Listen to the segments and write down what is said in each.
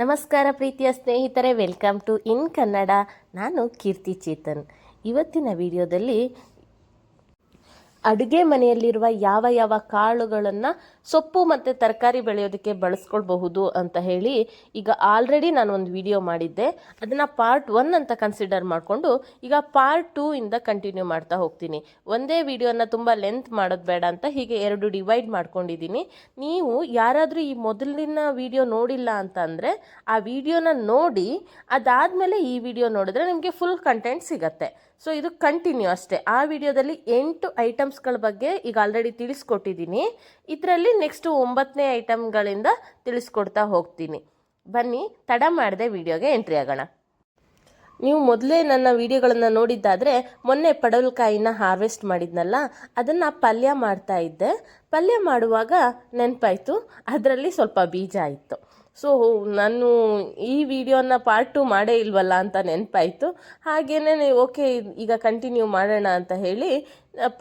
ನಮಸ್ಕಾರ ಪ್ರೀತಿಯ ಸ್ನೇಹಿತರೆ ವೆಲ್ಕಮ್ ಟು ಇನ್ ಕನ್ನಡ. ನಾನು ಕೀರ್ತಿ ಚೇತನ್. ಇವತ್ತಿನ ವಿಡಿಯೋದಲ್ಲಿ ಅಡುಗೆ ಮನೆಯಲ್ಲಿರುವ ಯಾವ ಯಾವ ಕಾಳುಗಳನ್ನು ಸೊಪ್ಪು ಮತ್ತು ತರಕಾರಿ ಬೆಳೆಯೋದಕ್ಕೆ ಬಳಸ್ಕೊಳ್ಬಹುದು ಅಂತ ಹೇಳಿ ಈಗ ಆಲ್ರೆಡಿ ನಾನು ಒಂದು ವಿಡಿಯೋ ಮಾಡಿದ್ದೆ. ಅದನ್ನು ಪಾರ್ಟ್ ಒನ್ ಅಂತ ಕನ್ಸಿಡರ್ ಮಾಡಿಕೊಂಡು ಈಗ ಪಾರ್ಟ್ ಟೂ ಇಂದ ಕಂಟಿನ್ಯೂ ಮಾಡ್ತಾ ಹೋಗ್ತೀನಿ. ಒಂದೇ ವಿಡಿಯೋನ ತುಂಬ ಲೆಂತ್ ಮಾಡೋದು ಬೇಡ ಅಂತ ಹೀಗೆ ಎರಡು ಡಿವೈಡ್ ಮಾಡ್ಕೊಂಡಿದ್ದೀನಿ. ನೀವು ಯಾರಾದರೂ ಈ ಮೊದಲಿನ ವಿಡಿಯೋ ನೋಡಿಲ್ಲ ಅಂತ ಅಂದರೆ ಆ ವಿಡಿಯೋನ ನೋಡಿ ಅದಾದಮೇಲೆ ಈ ವಿಡಿಯೋ ನೋಡಿದ್ರೆ ನಿಮಗೆ ಫುಲ್ ಕಂಟೆಂಟ್ ಸಿಗತ್ತೆ. ಸೊ ಇದು ಕಂಟಿನ್ಯೂ ಅಷ್ಟೇ. ಆ ವಿಡಿಯೋದಲ್ಲಿ ಎಂಟು ಐಟಮ್ಸ್ಗಳ ಬಗ್ಗೆ ಈಗ ಆಲ್ರೆಡಿ ತಿಳಿಸ್ಕೊಟ್ಟಿದ್ದೀನಿ. ಇದರಲ್ಲಿ ನೆಕ್ಸ್ಟ್ ಒಂಬತ್ತನೇ ಐಟಮ್ಗಳಿಂದ ತಿಳಿಸ್ಕೊಡ್ತಾ ಹೋಗ್ತೀನಿ. ಬನ್ನಿ, ತಡ ಮಾಡದೆ ವಿಡಿಯೋಗೆ ಎಂಟ್ರಿ ಆಗೋಣ. ನೀವು ಮೊದಲೇ ನನ್ನ ವಿಡಿಯೋಗಳನ್ನು ನೋಡಿದ್ದಾದರೆ, ಮೊನ್ನೆ ಪಡವಲಕಾಯಿನ ಹಾರ್ವೆಸ್ಟ್ ಮಾಡಿದ್ನಲ್ಲ, ಅದನ್ನು ಪಲ್ಯ ಮಾಡ್ತಾ ಇದ್ದೆ. ಪಲ್ಯ ಮಾಡುವಾಗ ನೆನಪಾಯಿತು, ಅದರಲ್ಲಿ ಸ್ವಲ್ಪ ಬೀಜ ಇತ್ತು. ಸೊ ನಾನು ಈ ವಿಡಿಯೋನ ಪಾರ್ಟ್ ಟು ಮಾಡೇ ಇಲ್ವಲ್ಲ ಅಂತ ನೆನಪಾಯಿತು. ಹಾಗೇನೆ ಓಕೆ ಈಗ ಕಂಟಿನ್ಯೂ ಮಾಡೋಣ ಅಂತ ಹೇಳಿ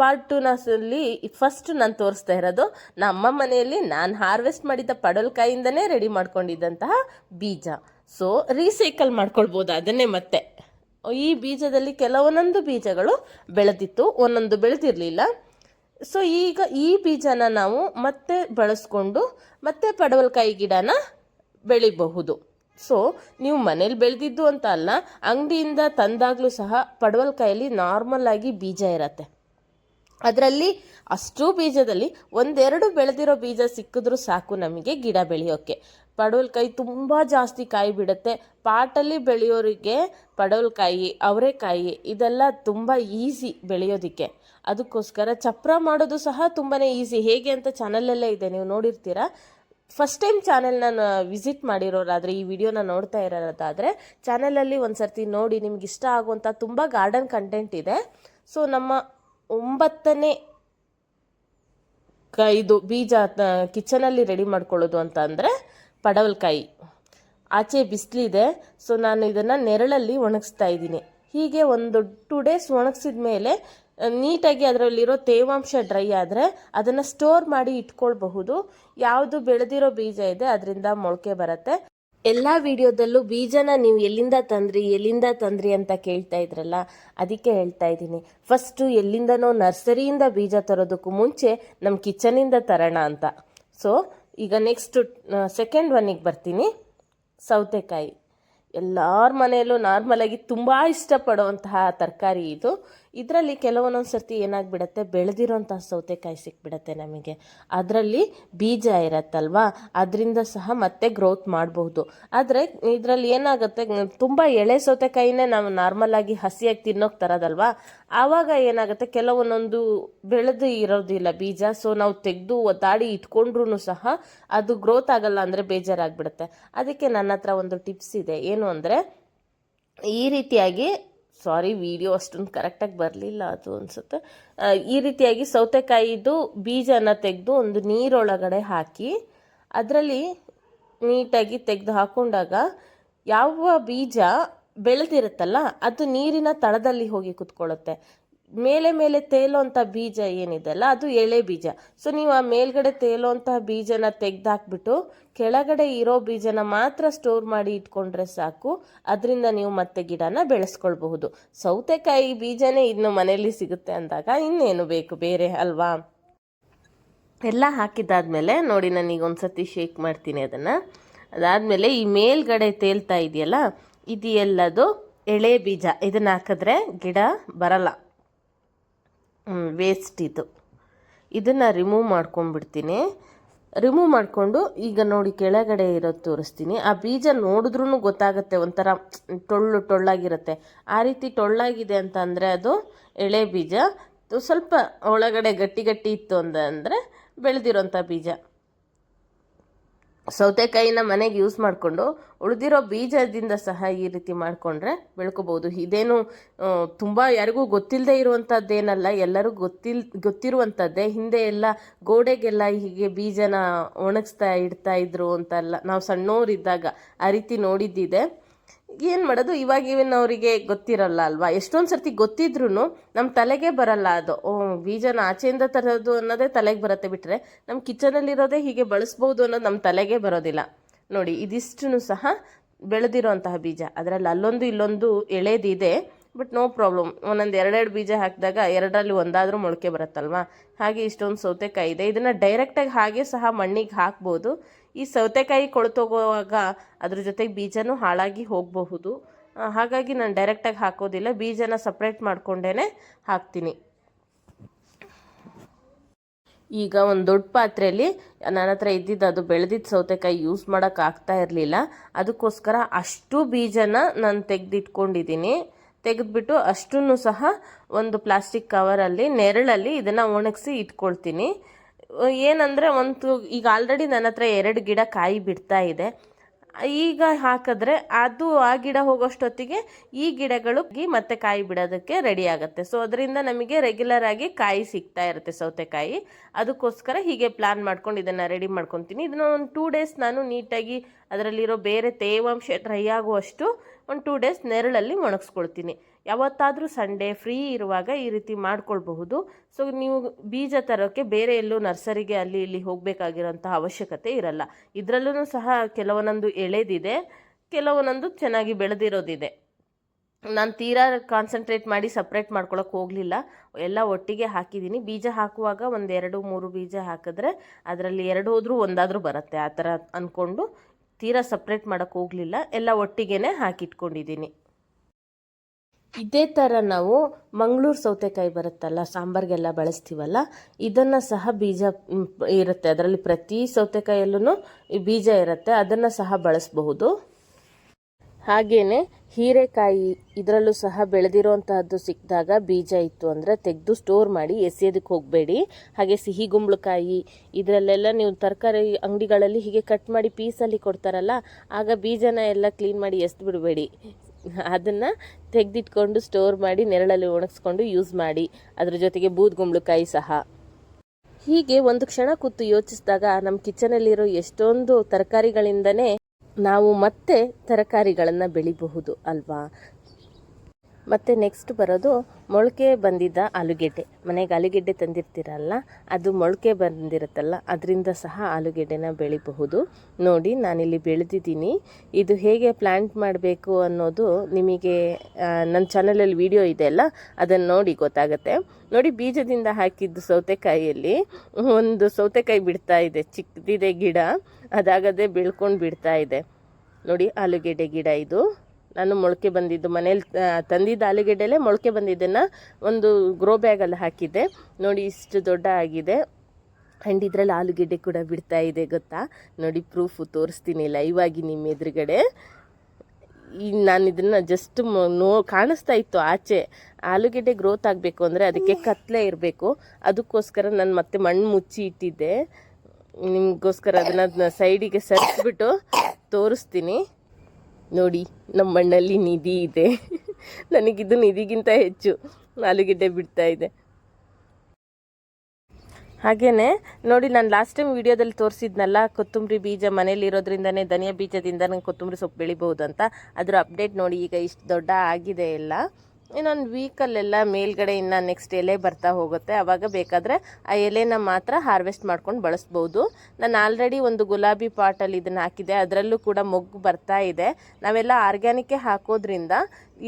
ಪಾರ್ಟ್ ಟೂನಲ್ಲಿ ಫಸ್ಟ್ ನಾನು ತೋರಿಸ್ತಾ ಇರೋದು, ನಮ್ಮ ಮನೆಯಲ್ಲಿ ನಾನು ಹಾರ್ವೆಸ್ಟ್ ಮಾಡಿದ್ದ ಪಡಲ್ಕಾಯಿಂದನೇ ರೆಡಿ ಮಾಡ್ಕೊಂಡಿದ್ದಂತಹ ಬೀಜ. ಸೊ ರೀಸೈಕಲ್ ಮಾಡ್ಕೊಳ್ಬೋದು? ಅದನ್ನೇ ಮತ್ತೆ. ಈ ಬೀಜದಲ್ಲಿ ಕೆಲವೊಂದೊಂದು ಬೀಜಗಳು ಬೆಳೆದಿತ್ತು, ಒಂದೊಂದು ಬೆಳೆದಿರಲಿಲ್ಲ. ಸೊ ಈಗ ಈ ಬೀಜನ ನಾವು ಮತ್ತೆ ಬಳಸ್ಕೊಂಡು, ಮತ್ತೆ ಪಡವಲ್ಕಾಯಿ ಗಿಡನ ಬೆಳಿಬಹುದು. ಸೊ ನೀವು ಮನೇಲಿ ಬೆಳೆದಿದ್ದು ಅಂತ ಅಲ್ಲ, ಅಂಗಡಿಯಿಂದ ತಂದಾಗಲೂ ಸಹ ಪಡವಲ್ಕಾಯಲ್ಲಿ ನಾರ್ಮಲ್ ಆಗಿ ಬೀಜ ಇರತ್ತೆ. ಅದರಲ್ಲಿ ಅಷ್ಟು ಬೀಜದಲ್ಲಿ ಒಂದೆರಡು ಬೆಳೆದಿರೋ ಬೀಜ ಸಿಕ್ಕಿದ್ರೂ ಸಾಕು ನಮಗೆ ಗಿಡ ಬೆಳೆಯೋಕ್ಕೆ ಪಡವಲ್ಕಾಯಿ ತುಂಬ ಜಾಸ್ತಿ ಕಾಯಿ ಬಿಡುತ್ತೆ. ಪಾಟಲ್ಲಿ ಬೆಳೆಯೋರಿಗೆ ಪಡವಲ್ಕಾಯಿ, ಅವರೆಕಾಯಿ ಇದೆಲ್ಲ ತುಂಬ ಈಸಿ ಬೆಳೆಯೋದಕ್ಕೆ. ಅದಕ್ಕೋಸ್ಕರ ಚಪ್ರ ಮಾಡೋದು ಸಹ ತುಂಬಾ ಈಸಿ ಹೇಗೆ ಅಂತ ಚಾನಲಲ್ಲೇ ಇದೆ, ನೀವು ನೋಡಿರ್ತೀರ? ಫಸ್ಟ್ ಟೈಮ್ ಚಾನೆಲ್ನ ವಿಸಿಟ್ ಮಾಡಿರೋರಾದರೆ ಈ ವಿಡಿಯೋನ ನೋಡ್ತಾ ಇರೋದಾದರೆ ಚಾನಲಲ್ಲಿ ಒಂದು ಸರ್ತಿ ನೋಡಿ ನಿಮ್ಗೆ ಇಷ್ಟ ಆಗುವಂಥ ತುಂಬ ಗಾರ್ಡನ್ ಕಂಟೆಂಟ್ ಇದೆ. ಸೊ ನಮ್ಮ ಒಂಬತ್ತನೇ ಕ ಇದು ಬೀಜ ಕಿಚನಲ್ಲಿ ರೆಡಿ ಮಾಡ್ಕೊಳ್ಳೋದು ಅಂತ ಅಂದರೆ ಪಡವಲಕಾಯಿ. ಆಚೆ ಬಿಸಿಲಿದೆ ಸೊ ನಾನು ಇದನ್ನು ನೆರಳಲ್ಲಿ ಒಣಗಿಸ್ತಾ ಇದ್ದೀನಿ. ಹೀಗೆ ಒಂದು ಟು ಡೇಸ್ ಒಣಗಿಸಿದ ಮೇಲೆ ನೀಟಾಗಿ ಅದರಲ್ಲಿರೋ ತೇವಾಂಶ ಡ್ರೈ ಆದರೆ ಅದನ್ನು ಸ್ಟೋರ್ ಮಾಡಿ ಇಟ್ಕೊಳ್ಬಹುದು. ಯಾವುದು ಬೆಳೆದಿರೋ ಬೀಜ ಇದೆ ಅದರಿಂದ ಮೊಳಕೆ ಬರುತ್ತೆ. ಎಲ್ಲ ವಿಡಿಯೋದಲ್ಲೂ ಬೀಜನ ನೀವು ಎಲ್ಲಿಂದ ತಂದ್ರಿ ಎಲ್ಲಿಂದ ತಂದ್ರಿ ಅಂತ ಕೇಳ್ತಾ ಇದ್ರಲ್ಲ, ಅದಕ್ಕೆ ಹೇಳ್ತಾ ಇದ್ದೀನಿ. ಫಸ್ಟು ಎಲ್ಲಿಂದನೋ ನರ್ಸರಿಯಿಂದ ಬೀಜ ತರೋದಕ್ಕೂ ಮುಂಚೆ ನಮ್ಮ ಕಿಚನಿಂದ ತರೋಣ ಅಂತ. ಸೊ ಈಗ ನೆಕ್ಸ್ಟ್ ಸೆಕೆಂಡ್ ಒನ್ನಿಗೆ ಬರ್ತೀನಿ. ಸೌತೆಕಾಯಿ. ಎಲ್ಲರ ಮನೆಯಲ್ಲೂ ನಾರ್ಮಲಾಗಿ ತುಂಬ ಇಷ್ಟಪಡುವಂತಹ ತರಕಾರಿ ಇದು. ಇದರಲ್ಲಿ ಕೆಲವೊಂದೊಂದು ಸರ್ತಿ ಏನಾಗ್ಬಿಡತ್ತೆ? ಬೆಳೆದಿರೋಂಥ ಸೌತೆಕಾಯಿ ಸಿಕ್ಬಿಡತ್ತೆ ನಮಗೆ. ಅದರಲ್ಲಿ ಬೀಜ ಇರತ್ತಲ್ವಾ? ಅದರಿಂದ ಸಹ ಮತ್ತೆ ಗ್ರೋತ್ ಮಾಡಬಹುದು. ಆದರೆ ಇದರಲ್ಲಿ ಏನಾಗುತ್ತೆ? ತುಂಬ ಎಳೆ ಸೌತೆಕಾಯಿನೇ ನಾವು ನಾರ್ಮಲಾಗಿ ಹಸಿಯಾಗಿ ತಿನ್ನೋಕೆ ತರೋದಲ್ವಾ? ಆವಾಗ ಏನಾಗುತ್ತೆ? ಕೆಲವೊಂದೊಂದು ಬೆಳೆದು ಇರೋದಿಲ್ಲ ಬೀಜ. ಸೊ ನಾವು ತೆಗೆದು ಒತ್ತಾಡಿ ಇಟ್ಕೊಂಡ್ರೂ ಸಹ ಅದು ಗ್ರೋತ್ ಆಗಲ್ಲ ಅಂದರೆ ಬೇಜಾರಾಗ್ಬಿಡುತ್ತೆ. ಅದಕ್ಕೆ ನನ್ನ ಹತ್ರ ಒಂದು ಟಿಪ್ಸ್ ಇದೆ. ಏನು ಅಂದರೆ ಈ ರೀತಿಯಾಗಿ ಸಾರಿ, ವಿಡಿಯೋ ಅಷ್ಟೊಂದು ಕರೆಕ್ಟಾಗಿ ಬರಲಿಲ್ಲ ಅದು ಅನಿಸುತ್ತೆ. ಈ ರೀತಿಯಾಗಿ ಸೌತೆಕಾಯಿದು ಬೀಜನ ತೆಗೆದು ಒಂದು ನೀರೊಳಗಡೆ ಹಾಕಿ, ಅದರಲ್ಲಿ ನೀಟಾಗಿ ತೆಗೆದು ಹಾಕೊಂಡಾಗ ಯಾವ ಬೀಜ ಬೆಳೆದಿರುತ್ತಲ್ಲ, ಅದು ನೀರಿನ ತಳದಲ್ಲಿ ಹೋಗಿ ಕುತ್ಕೊಳ್ಳುತ್ತೆ. ಮೇಲೆ ಮೇಲೆ ತೇಲೋಂಥ ಬೀಜ ಏನಿದೆಲ್ಲ ಅದು ಎಳೆ ಬೀಜ. ಸೊ ನೀವು ಆ ಮೇಲ್ಗಡೆ ತೇಲೋಂತಹ ಬೀಜನ ತೆಗೆದಾಕ್ಬಿಟ್ಟು ಕೆಳಗಡೆ ಇರೋ ಬೀಜನ ಮಾತ್ರ ಸ್ಟೋರ್ ಮಾಡಿ ಇಟ್ಕೊಂಡ್ರೆ ಸಾಕು. ಅದರಿಂದ ನೀವು ಮತ್ತೆ ಗಿಡನ ಬೆಳೆಸ್ಕೊಳ್ಬಹುದು. ಸೌತೆಕಾಯಿ ಬೀಜನೇ ಇನ್ನು ಮನೆಯಲ್ಲಿ ಸಿಗುತ್ತೆ ಅಂದಾಗ ಇನ್ನೇನು ಬೇಕು ಬೇರೆ ಅಲ್ವಾ? ಎಲ್ಲ ಹಾಕಿದ್ದಾದ್ಮೇಲೆ ನೋಡಿ ನಾನೀಗ ಒಂದು ಸತಿ ಶೇಕ್ ಮಾಡ್ತೀನಿ ಅದನ್ನು. ಅದಾದಮೇಲೆ ಈ ಮೇಲ್ಗಡೆ ತೇಲ್ತಾ ಇದೆಯಲ್ಲ ಇದು ಎಲ್ಲದು ಎಳೆ ಬೀಜ. ಇದನ್ನ ಹಾಕಿದ್ರೆ ಗಿಡ ಬರಲ್ಲ. ವೇಸ್ಟ್ ಇದು. ಇದನ್ನು ರಿಮೂವ್ ಮಾಡ್ಕೊಂಡ್ಬಿಡ್ತೀನಿ. ರಿಮೂವ್ ಮಾಡಿಕೊಂಡು ಈಗ ನೋಡಿ ಕೆಳಗಡೆ ಇರೋದು ತೋರಿಸ್ತೀನಿ. ಆ ಬೀಜ ನೋಡಿದ್ರೂ ಗೊತ್ತಾಗುತ್ತೆ, ಒಂಥರ ಟೊಳ್ಳು ಟೊಳ್ಳಾಗಿರುತ್ತೆ. ಆ ರೀತಿ ಟೊಳ್ಳಾಗಿದೆ ಅಂತ ಅಂದರೆ ಅದು ಎಳೆ ಬೀಜ. ಸ್ವಲ್ಪ ಒಳಗಡೆ ಗಟ್ಟಿ ಗಟ್ಟಿ ಇತ್ತು ಅಂದರೆ ಬೆಳೆದಿರೋಂಥ ಬೀಜ. ಸೌತೆಕಾಯಿನ ಮನೆಗೆ ಯೂಸ್ ಮಾಡಿಕೊಂಡು ಉಳಿದಿರೋ ಬೀಜದಿಂದ ಸಹ ಈ ರೀತಿ ಮಾಡಿಕೊಂಡ್ರೆ ಬೆಳ್ಕೋಬೋದು. ಇದೇನು ತುಂಬ ಯಾರಿಗೂ ಗೊತ್ತಿಲ್ಲದೆ ಇರುವಂಥದ್ದೇನಲ್ಲ ಎಲ್ಲರೂ ಗೊತ್ತಿಲ್ ಗೊತ್ತಿರುವಂಥದ್ದೇ ಹಿಂದೆ ಎಲ್ಲ ಗೋಡೆಗೆಲ್ಲ ಹೀಗೆ ಬೀಜನ ಒಣಗಿಸ್ತಾ ಇಡ್ತಾ ಇದ್ರು ಅಂತೆಲ್ಲ, ನಾವು ಸಣ್ಣವರಿದ್ದಾಗ ಆ ರೀತಿ ನೋಡಿದ್ದಿದೆ. ಏನು ಮಾಡೋದು? ಇವಾಗ ಇವನ್ ಅವರಿಗೆ ಗೊತ್ತಿರಲ್ಲ ಅಲ್ವಾ? ಎಷ್ಟೊಂದು ಸರ್ತಿ ಗೊತ್ತಿದ್ರು ನಮ್ಮ ತಲೆಗೆ ಬರಲ್ಲ ಅದು. ಓ, ಬೀಜನ ಆಚೆಯಿಂದ ತರೋದು ಅನ್ನೋದೇ ತಲೆಗೆ ಬರುತ್ತೆ ಬಿಟ್ಟರೆ ನಮ್ಮ ಕಿಚನಲ್ಲಿರೋದೇ ಹೀಗೆ ಬಳಸ್ಬೋದು ಅನ್ನೋದು ನಮ್ಮ ತಲೆಗೆ ಬರೋದಿಲ್ಲ. ನೋಡಿ ಇದಿಷ್ಟು ಸಹ ಬೆಳೆದಿರೋಂತಹ ಬೀಜ. ಅದರಲ್ಲಿ ಅಲ್ಲೊಂದು ಇಲ್ಲೊಂದು ಎಳೆದಿದೆ. But no problem. ಒಂದೊಂದು ಎರಡೆರಡು ಬೀಜ ಹಾಕಿದಾಗ ಎರಡರಲ್ಲಿ ಒಂದಾದರೂ ಮೊಳಕೆ ಬರುತ್ತಲ್ವಾ? ಹಾಗೆ ಇಷ್ಟೊಂದು ಸೌತೆಕಾಯಿ ಇದೆ. ಇದನ್ನು ಡೈರೆಕ್ಟಾಗಿ ಹಾಗೆ ಸಹ ಮಣ್ಣಿಗೆ ಹಾಕ್ಬೋದು. ಈ ಸೌತೆಕಾಯಿ ಕೊಳ್ತೋಗುವಾಗ ಅದ್ರ ಜೊತೆಗೆ ಬೀಜನೂ ಹಾಳಾಗಿ ಹೋಗಬಹುದು. ಹಾಗಾಗಿ ನಾನು ಡೈರೆಕ್ಟಾಗಿ ಹಾಕೋದಿಲ್ಲ. ಬೀಜನ ಸಪ್ರೇಟ್ ಮಾಡಿಕೊಂಡೇ ಹಾಕ್ತೀನಿ. ಈಗ ಒಂದು ದೊಡ್ಡ ಪಾತ್ರೆಯಲ್ಲಿ ನನ್ನ ಹತ್ರ ಇದ್ದಿದ್ದು ಅದು ಬೆಳೆದಿದ್ದ ಸೌತೆಕಾಯಿ ಯೂಸ್ ಮಾಡೋಕ್ಕಾಗ್ತಾ ಇರಲಿಲ್ಲ. ಅದಕ್ಕೋಸ್ಕರ ಅಷ್ಟು ಬೀಜನ ನಾನು ತೆಗೆದಿಟ್ಕೊಂಡಿದ್ದೀನಿ ತೆಗೆದ್ಬಿಟ್ಟು ಅಷ್ಟನ್ನು ಸಹ ಒಂದು ಪ್ಲಾಸ್ಟಿಕ್ ಕವರಲ್ಲಿ, ನೆರಳಲ್ಲಿ ಇದನ್ನು ಒಣಗಿಸಿ ಇಟ್ಕೊಳ್ತೀನಿ. ಏನಂದರೆ ಒಂದು, ಈಗ ಆಲ್ರೆಡಿ ನನ್ನ ಹತ್ರ ಎರಡು ಗಿಡ ಕಾಯಿ ಬಿಡ್ತಾ ಇದೆ. ಈಗ ಹಾಕಿದ್ರೆ ಅದು ಆ ಗಿಡ ಹೋಗೋಷ್ಟೊತ್ತಿಗೆ ಈ ಗಿಡಗಳು ಮತ್ತೆ ಕಾಯಿ ಬಿಡೋದಕ್ಕೆ ರೆಡಿ ಆಗುತ್ತೆ. ಸೊ ಅದರಿಂದ ನಮಗೆ ರೆಗ್ಯುಲರ್ ಆಗಿ ಕಾಯಿ ಸಿಗ್ತಾ ಇರುತ್ತೆ ಸೌತೆಕಾಯಿ. ಅದಕ್ಕೋಸ್ಕರ ಹೀಗೆ ಪ್ಲಾನ್ ಮಾಡ್ಕೊಂಡು ಇದನ್ನು ರೆಡಿ ಮಾಡ್ಕೊತೀನಿ. ಇದನ್ನ ಒಂದು ಟೂ ಡೇಸ್ ನಾನು ನೀಟಾಗಿ ಅದರಲ್ಲಿರೋ ಬೇರೆ ತೇವಾಂಶ ಡ್ರೈ ಆಗುವಷ್ಟು ಒಂದು ಟೂ ಡೇಸ್ ನೆರಳಲ್ಲಿ ಒಣಗಿಸ್ಕೊಳ್ತೀನಿ ಯಾವತ್ತಾದರೂ ಸಂಡೇ ಫ್ರೀ ಇರುವಾಗ ಈ ರೀತಿ ಮಾಡ್ಕೊಳ್ಬಹುದು. ಸೊ ನೀವು ಬೀಜ ತರೋಕ್ಕೆ ಬೇರೆ ಎಲ್ಲೂ ನರ್ಸರಿಗೆ ಅಲ್ಲಿ ಇಲ್ಲಿ ಹೋಗಬೇಕಾಗಿರೋಂಥ ಅವಶ್ಯಕತೆ ಇರಲ್ಲ. ಇದರಲ್ಲೂ ಸಹ ಕೆಲವೊಂದೊಂದು ಎಳೆದಿದೆ, ಕೆಲವೊಂದೊಂದು ಚೆನ್ನಾಗಿ ಬೆಳೆದಿರೋದಿದೆ. ನಾನು ತೀರಾ ಕಾನ್ಸಂಟ್ರೇಟ್ ಮಾಡಿ ಸಪ್ರೇಟ್ ಮಾಡ್ಕೊಳಕ್ಕೆ ಹೋಗಲಿಲ್ಲ. ಎಲ್ಲ ಒಟ್ಟಿಗೆ ಹಾಕಿದ್ದೀನಿ. ಬೀಜ ಹಾಕುವಾಗ ಒಂದು ಎರಡು ಮೂರು ಬೀಜ ಹಾಕಿದ್ರೆ ಅದರಲ್ಲಿ ಎರಡು ಹೋದರೂ ಒಂದಾದರೂ ಬರುತ್ತೆ. ಆ ಥರ ಅಂದ್ಕೊಂಡು ತೀರಾ ಸಪ್ರೇಟ್ ಮಾಡೋಕ್ಕೆ ಹೋಗಲಿಲ್ಲ. ಎಲ್ಲ ಒಟ್ಟಿಗೆ ಹಾಕಿಟ್ಕೊಂಡಿದ್ದೀನಿ. ಇದೇ ಥರ ನಾವು ಮಂಗಳೂರು ಸೌತೆಕಾಯಿ ಬರುತ್ತಲ್ಲ, ಸಾಂಬಾರಿಗೆಲ್ಲ ಬಳಸ್ತೀವಲ್ಲ, ಇದನ್ನು ಸಹ ಬೀಜ ಇರುತ್ತೆ. ಅದರಲ್ಲಿ ಪ್ರತಿ ಸೌತೆಕಾಯಲ್ಲೂ ಬೀಜ ಇರುತ್ತೆ. ಅದನ್ನು ಸಹ ಬಳಸಬಹುದು. ಹಾಗೆಯೇ ಹೀರೆಕಾಯಿ ಇದರಲ್ಲೂ ಸಹ ಬೆಳೆದಿರೋಂತಹದ್ದು ಸಿಕ್ಕಿದಾಗ ಬೀಜ ಇತ್ತು ಅಂದರೆ ತೆಗೆದು ಸ್ಟೋರ್ ಮಾಡಿ ಎಸೆಯೋದಕ್ಕೆ ಹೋಗಬೇಡಿ. ಹಾಗೆ ಸಿಹಿ ಗುಂಬಳಕಾಯಿ ಇದರಲ್ಲೆಲ್ಲ ನೀವು ತರಕಾರಿ ಅಂಗಡಿಗಳಲ್ಲಿ ಹೀಗೆ ಕಟ್ ಮಾಡಿ ಪೀಸಲ್ಲಿ ಕೊಡ್ತಾರಲ್ಲ, ಆಗ ಬೀಜನ ಎಲ್ಲ ಕ್ಲೀನ್ ಮಾಡಿ ಎಸ್ದು ಬಿಡಬೇಡಿ. ಅದನ್ನು ತೆಗೆದಿಟ್ಕೊಂಡು ಸ್ಟೋರ್ ಮಾಡಿ ನೆರಳಲ್ಲಿ ಒಣಗಿಸ್ಕೊಂಡು ಯೂಸ್ ಮಾಡಿ. ಅದರ ಜೊತೆಗೆ ಬೂದ್ಗುಂಬಳಕಾಯಿ ಸಹ. ಹೀಗೆ ಒಂದು ಕ್ಷಣ ಕೂತು ಯೋಚಿಸಿದಾಗ ನಮ್ಮ ಕಿಚನಲ್ಲಿರೋ ಎಷ್ಟೊಂದು ತರಕಾರಿಗಳಿಂದನೇ ನಾವು ಮತ್ತೆ ತರಕಾರಿಗಳನ್ನು ಬೆಳಿಬಹುದು ಅಲ್ವಾ? ಮತ್ತು ನೆಕ್ಸ್ಟ್ ಬರೋದು ಮೊಳಕೆ ಬಂದಿದ್ದ ಆಲೂಗೆಡ್ಡೆ. ಮನೆಗೆ ಆಲೂಗೆಡ್ಡೆ ತಂದಿರ್ತೀರಲ್ಲ, ಅದು ಮೊಳಕೆ ಬಂದಿರುತ್ತಲ್ಲ, ಅದರಿಂದ ಸಹ ಆಲೂಗೆಡ್ಡೆನ ಬೆಳಿಬಹುದು. ನೋಡಿ, ನಾನಿಲ್ಲಿ ಬೆಳೆದಿದ್ದೀನಿ. ಇದು ಹೇಗೆ ಪ್ಲ್ಯಾಂಟ್ ಮಾಡಬೇಕು ಅನ್ನೋದು ನಿಮಗೆ ನನ್ನ ಚಾನಲಲ್ಲಿ ವಿಡಿಯೋ ಇದೆ ಅಲ್ಲ ಅದನ್ನು ನೋಡಿ ಗೊತ್ತಾಗುತ್ತೆ. ನೋಡಿ, ಬೀಜದಿಂದ ಹಾಕಿದ್ದು ಸೌತೆಕಾಯಿಯಲ್ಲಿ, ಒಂದು ಸೌತೆಕಾಯಿ ಬಿಡ್ತಾ ಇದೆ, ಚಿಕ್ಕದಿದೆ ಗಿಡ. ಅದಾಗದೆ ಬೆಳ್ಕೊಂಡು ಬಿಡ್ತಾ ಇದೆ. ನೋಡಿ, ಆಲೂಗೆಡ್ಡೆ ಗಿಡ ಇದು. ನಾನು ಮೊಳಕೆ ಬಂದಿದ್ದು ಮನೇಲಿ ತಂದಿದ್ದ ಆಲೂಗೆಡ್ಡೆಲೇ ಮೊಳಕೆ ಬಂದಿದ್ದನ್ನು ಒಂದು ಗ್ರೋ ಬ್ಯಾಗಲ್ಲಿ ಹಾಕಿದ್ದೆ. ನೋಡಿ, ಇಷ್ಟು ದೊಡ್ಡ ಆಗಿದೆ. ಆ್ಯಂಡ್ ಇದರಲ್ಲಿ ಆಲೂಗೆಡ್ಡೆ ಕೂಡ ಬಿಡ್ತಾ ಇದೆ, ಗೊತ್ತಾ? ನೋಡಿ ಪ್ರೂಫು ತೋರಿಸ್ತೀನಿ ಲೈವ್ ಆಗಿ ನಿಮ್ಮ ಎದುರುಗಡೆ. ಈ, ನಾನು ಇದನ್ನು ಜಸ್ಟ್ ನೋ, ಕಾಣಿಸ್ತಾ ಇತ್ತು ಆಚೆ. ಆಲೂಗೆಡ್ಡೆ ಗ್ರೋತ್ ಆಗಬೇಕು ಅಂದರೆ ಅದಕ್ಕೆ ಕತ್ತಲೆ ಇರಬೇಕು. ಅದಕ್ಕೋಸ್ಕರ ನಾನು ಮತ್ತೆ ಮಣ್ಣು ಮುಚ್ಚಿ ಇಟ್ಟಿದ್ದೆ. ನಿಮಗೋಸ್ಕರ ಅದನ್ನ ಸೈಡಿಗೆ ಸರಿಸ್ಬಿಟ್ಟು ತೋರಿಸ್ತೀನಿ. ನೋಡಿ ನಮ್ಮ ಮಣ್ಣಲ್ಲಿ ನಿಧಿ ಇದೆ. ನನಗಿದು ನಿಧಿಗಿಂತ ಹೆಚ್ಚು ಆಲೂಗೆಡ್ಡೆ ಬಿಡ್ತಾ ಇದೆ. ಹಾಗೇನೆ, ನೋಡಿ, ನಾನು ಲಾಸ್ಟ್ ಟೈಮ್ ವಿಡಿಯೋದಲ್ಲಿ ತೋರಿಸಿದ್ನಲ್ಲ, ಕೊತ್ತಂಬರಿ ಬೀಜ ಮನೇಲಿ ಇರೋದ್ರಿಂದನೇ ಧನಿಯಾ ಬೀಜದಿಂದ ನಂಗೆ ಕೊತ್ತಂಬರಿ ಸೊಪ್ಪು ಬೆಳಿಬಹುದು ಅಂತ ಅದರ ಅಪ್ಡೇಟ್ ನೋಡಿ, ಈಗ ಇಷ್ಟು ದೊಡ್ಡ ಆಗಿದೆ ಎಲ್ಲ. ಇನ್ನೊಂದು ವೀಕಲ್ಲೆಲ್ಲ ಮೇಲ್ಗಡೆ ಇನ್ನು ನೆಕ್ಸ್ಟ್ ಎಲೆ ಬರ್ತಾ ಹೋಗುತ್ತೆ. ಆವಾಗ ಬೇಕಾದರೆ ಆ ಎಲೆನ ಮಾತ್ರ ಹಾರ್ವೆಸ್ಟ್ ಮಾಡ್ಕೊಂಡು ಬಳಸ್ಬೋದು. ನಾನು ಆಲ್ರೆಡಿ ಒಂದು ಗುಲಾಬಿ ಪಾಟಲ್ಲಿ ಇದನ್ನು ಹಾಕಿದೆ ಅದರಲ್ಲೂ ಕೂಡ ಮೊಗ್ಗು ಬರ್ತಾ ಇದೆ. ನಾವೆಲ್ಲ ಆರ್ಗ್ಯಾನಿಕ್ಕೇ ಹಾಕೋದ್ರಿಂದ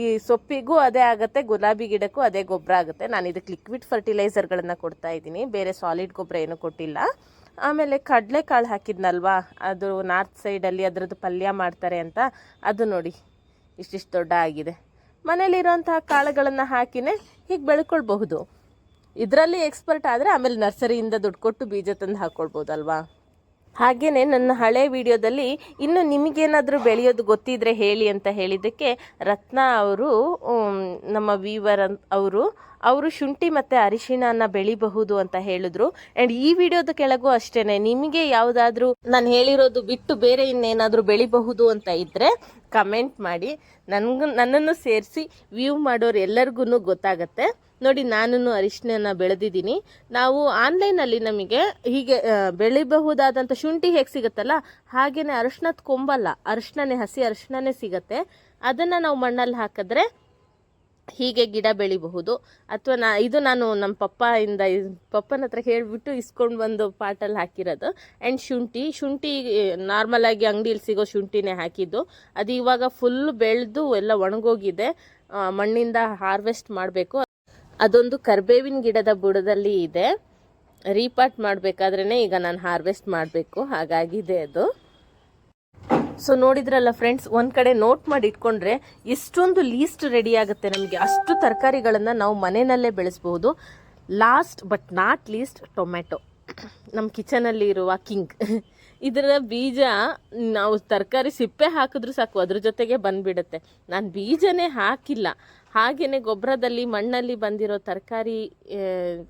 ಈ ಸೊಪ್ಪಿಗೂ ಅದೇ ಆಗುತ್ತೆ, ಗುಲಾಬಿ ಗಿಡಕ್ಕೂ ಅದೇ ಗೊಬ್ಬರ ಆಗುತ್ತೆ. ನಾನು ಇದಕ್ಕೆ ಲಿಕ್ವಿಡ್ ಫರ್ಟಿಲೈಸರ್ಗಳನ್ನು ಕೊಡ್ತಾ ಇದ್ದೀನಿ. ಬೇರೆ ಸಾಲಿಡ್ ಗೊಬ್ಬರ ಏನೂ ಕೊಟ್ಟಿಲ್ಲ. ಆಮೇಲೆ ಕಡಲೆಕಾಳು ಹಾಕಿದ್ನಲ್ವಾ? ಅದು ನಾರ್ತ್ ಸೈಡಲ್ಲಿ ಅದರದ್ದು ಪಲ್ಯ ಮಾಡ್ತಾರೆ ಅಂತ. ಅದು ನೋಡಿ, ಇಷ್ಟಿಷ್ಟು ದೊಡ್ಡ ಆಗಿದೆ. ಮನೇಲಿರೋಂತಹ ಕಾಳುಗಳನ್ನು ಹಾಕಿನೇ ಹೀಗೆ ಬೆಳ್ಕೊಳ್ಬಹುದು. ಇದರಲ್ಲಿ ಎಕ್ಸ್ಪರ್ಟ್ ಆದರೆ ಆಮೇಲೆ ನರ್ಸರಿಯಿಂದ ದುಡ್ಡು ಕೊಟ್ಟು ಬೀಜ ತಂದು ಹಾಕ್ಕೊಳ್ಬೋದಲ್ವಾ ಹಾಗೆಯೇ ನನ್ನ ಹಳೆ ವಿಡಿಯೋದಲ್ಲಿ ಇನ್ನು ನಿಮಗೇನಾದರೂ ಬೆಳೆಯೋದು ಗೊತ್ತಿದ್ರೆ ಹೇಳಿ ಅಂತ ಹೇಳಿದ್ದಕ್ಕೆ ರತ್ನ ಅವರು ನಮ್ಮ ವೀವರ್ ಅವರು ಅವರು ಶುಂಠಿ ಮತ್ತು ಅರಿಶಿಣನ ಬೆಳಿಬಹುದು ಅಂತ ಹೇಳಿದ್ರು. ಆ್ಯಂಡ್ ಈ ವಿಡಿಯೋದ ಕೆಳಗೂ ಅಷ್ಟೇ ನಿಮಗೆ ಯಾವುದಾದ್ರೂ ನಾನು ಹೇಳಿರೋದು ಬಿಟ್ಟು ಬೇರೆ ಇನ್ನೇನಾದರೂ ಬೆಳಿಬಹುದು ಅಂತ ಇದ್ದರೆ ಕಮೆಂಟ್ ಮಾಡಿ. ನನಗೂ, ನನ್ನನ್ನು ಸೇರಿಸಿ ವ್ಯೂ ಮಾಡೋರು ಎಲ್ಲರಿಗೂ ಗೊತ್ತಾಗತ್ತೆ. ನೋಡಿ ನಾನು ಅರಿಶಿನ ಬೆಳೆದಿದ್ದೀನಿ. ನಾವು ಆನ್ಲೈನಲ್ಲಿ ನಮಗೆ ಹೀಗೆ ಬೆಳಿಬಹುದಾದಂಥ ಶುಂಠಿ ಹೇಗೆ ಸಿಗುತ್ತಲ್ಲ, ಹಾಗೇನೆ ಅರಿಶಿನದ ಕೊಂಬಲ್ಲ ಅರಿಶಿನೇ ಹಸಿ ಅರಿಶಿಣನೇ ಸಿಗತ್ತೆ. ಅದನ್ನು ನಾವು ಮಣ್ಣಲ್ಲಿ ಹಾಕಿದ್ರೆ ಹೀಗೆ ಗಿಡ ಬೆಳಿಬಹುದು. ಅಥವಾ ನಾ, ಇದು ನಾನು ನಮ್ಮ ಪಪ್ಪಾಯಿಂದ ಪಪ್ಪನ ಹತ್ರ ಹೇಳಿಬಿಟ್ಟು ಇಸ್ಕೊಂಡು ಬಂದು ಪಾಟಲ್ಲಿ ಹಾಕಿರೋದು. ಆ್ಯಂಡ್ ಶುಂಠಿ ಶುಂಠಿ ನಾರ್ಮಲಾಗಿ ಅಂಗಡಿಯಲ್ಲಿ ಸಿಗೋ ಶುಂಠಿನೇ ಹಾಕಿದ್ದು. ಅದು ಇವಾಗ ಫುಲ್ ಬೆಳೆದು ಎಲ್ಲ ಒಣಗೋಗಿದೆ. ಮಣ್ಣಿಂದ ಹಾರ್ವೆಸ್ಟ್ ಮಾಡಬೇಕು. ಅದೊಂದು ಕರ್ಬೇವಿನ ಗಿಡದ ಬುಡದಲ್ಲಿ ಇದೆ. ರೀಪಾಟ್ ಮಾಡಬೇಕಾದ್ರೇ ಈಗ ನಾನು ಹಾರ್ವೆಸ್ಟ್ ಮಾಡಬೇಕು. ಹಾಗಾಗಿದೆ ಅದು. ಸೊ ನೋಡಿದ್ರಲ್ಲ ಫ್ರೆಂಡ್ಸ್ ಒಂದು ಕಡೆ ನೋಟ್ ಮಾಡಿ ಇಟ್ಕೊಂಡ್ರೆ ಎಷ್ಟೊಂದು ಲೀಸ್ಟ್ ರೆಡಿ ಆಗುತ್ತೆ ನಮಗೆ. ಅಷ್ಟು ತರಕಾರಿಗಳನ್ನು ನಾವು ಮನೆಯಲ್ಲೇ ಬೆಳೆಸ್ಬೋದು last but not least tomato ನಮ್ಮ ಕಿಚನಲ್ಲಿ ಇರುವ ಕಿಂಗ್ ಇದರ ಬೀಜ ನಾವು ತರಕಾರಿ ಸಿಪ್ಪೆ ಹಾಕಿದ್ರೂ ಸಾಕು, ಅದ್ರ ಜೊತೆಗೆ ಬಂದ್ಬಿಡುತ್ತೆ. ನಾನು ಬೀಜನೇ ಹಾಕಿಲ್ಲ. ಹಾಗೆಯೇ ಗೊಬ್ಬರದಲ್ಲಿ ಮಣ್ಣಲ್ಲಿ ಬಂದಿರೋ ತರಕಾರಿ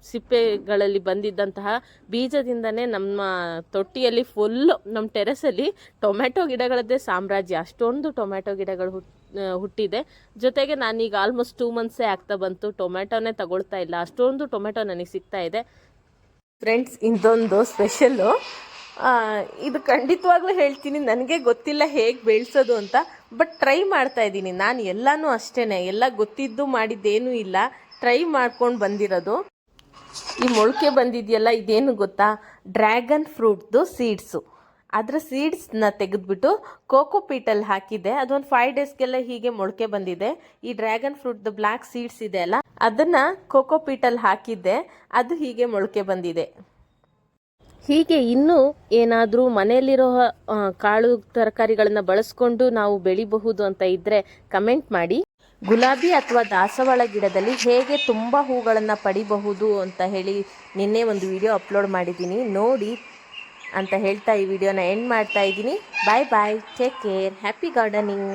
ಸಿಪ್ಪೆಗಳಲ್ಲಿ ಬಂದಿದ್ದಂತಹ ಬೀಜದಿಂದನೇ ನಮ್ಮ ತೊಟ್ಟಿಯಲ್ಲಿ ಫುಲ್ಲು ನಮ್ಮ ಟೆರೆಸಲ್ಲಿ ಟೊಮೆಟೊ ಗಿಡಗಳದ್ದೇ ಸಾಮ್ರಾಜ್ಯ. ಅಷ್ಟೊಂದು ಟೊಮೆಟೊ ಗಿಡಗಳು ಹುಟ್ ಹುಟ್ಟಿದೆ. ಜೊತೆಗೆ ನಾನೀಗ ಆಲ್ಮೋಸ್ಟ್ ಟೂ ಮಂತ್ಸೇ ಆಗ್ತಾ ಬಂತು. ಟೊಮೆಟೊನೇ ತಗೊಳ್ತಾ ಇಲ್ಲ. ಅಷ್ಟೊಂದು ಟೊಮೆಟೊ ನನಗೆ ಸಿಗ್ತಾ ಇದೆ. ಫ್ರೆಂಡ್ಸ್ ಇದೊಂದು ಸ್ಪೆಷಲ್ಲು ಇದು ಖಂಡಿತವಾಗ್ಲೂ ಹೇಳ್ತೀನಿ. ನನಗೆ ಗೊತ್ತಿಲ್ಲ ಹೇಗೆ ಬೆಳೆಸೋದು ಅಂತ. ಬಟ್ ಟ್ರೈ ಮಾಡ್ತಾ ಇದ್ದೀನಿ. ನಾನು ಎಲ್ಲನೂ ಅಷ್ಟೇ ಎಲ್ಲ ಗೊತ್ತಿದ್ದು ಮಾಡಿದ್ದೇನೂ ಇಲ್ಲ. ಟ್ರೈ ಮಾಡ್ಕೊಂಡು ಬಂದಿರೋದು. ಈ ಮೊಳಕೆ ಬಂದಿದೆಯಲ್ಲ, ಇದೇನು ಗೊತ್ತಾ? ಡ್ರ್ಯಾಗನ್ ಫ್ರೂಟ್ದು ಸೀಡ್ಸು ಅದರ ಸೀಡ್ಸ್ನ ತೆಗೆದ್ಬಿಟ್ಟು ಕೋಕೋ ಪೀಟಲ್ಲಿ ಹಾಕಿದ್ದೆ ಅದೊಂದು ಫೈವ್ ಡೇಸ್ಗೆಲ್ಲ ಹೀಗೆ ಮೊಳಕೆ ಬಂದಿದೆ. ಈ ಡ್ರ್ಯಾಗನ್ ಫ್ರೂಟ್ದು ಬ್ಲ್ಯಾಕ್ ಸೀಡ್ಸ್ ಇದೆ ಅಲ್ಲ, ಅದನ್ನು ಕೋಕೋ ಪೀಟಲ್ಲಿ ಹಾಕಿದ್ದೆ. ಅದು ಹೀಗೆ ಮೊಳಕೆ ಬಂದಿದೆ. ಹೀಗೆ ಇನ್ನೂ ಏನಾದರೂ ಮನೆಯಲ್ಲಿರೋ ಕಾಳು ತರಕಾರಿಗಳನ್ನು ಬಳಸ್ಕೊಂಡು ನಾವು ಬೆಳಿಬಹುದು ಅಂತ ಇದ್ದರೆ ಕಮೆಂಟ್ ಮಾಡಿ. ಗುಲಾಬಿ ಅಥವಾ ದಾಸವಾಳ ಗಿಡದಲ್ಲಿ ಹೇಗೆ ತುಂಬ ಹೂಗಳನ್ನು ಪಡಿಬಹುದು ಅಂತ ಹೇಳಿ ನಿನ್ನೆ ಒಂದು ವಿಡಿಯೋ ಅಪ್ಲೋಡ್ ಮಾಡಿದ್ದೀನಿ. ನೋಡಿ ಅಂತ ಹೇಳ್ತಾ ಈ ವಿಡಿಯೋನ ಎಂಡ್ ಮಾಡ್ತಾ ಇದ್ದೀನಿ. Bye bye take care happy gardening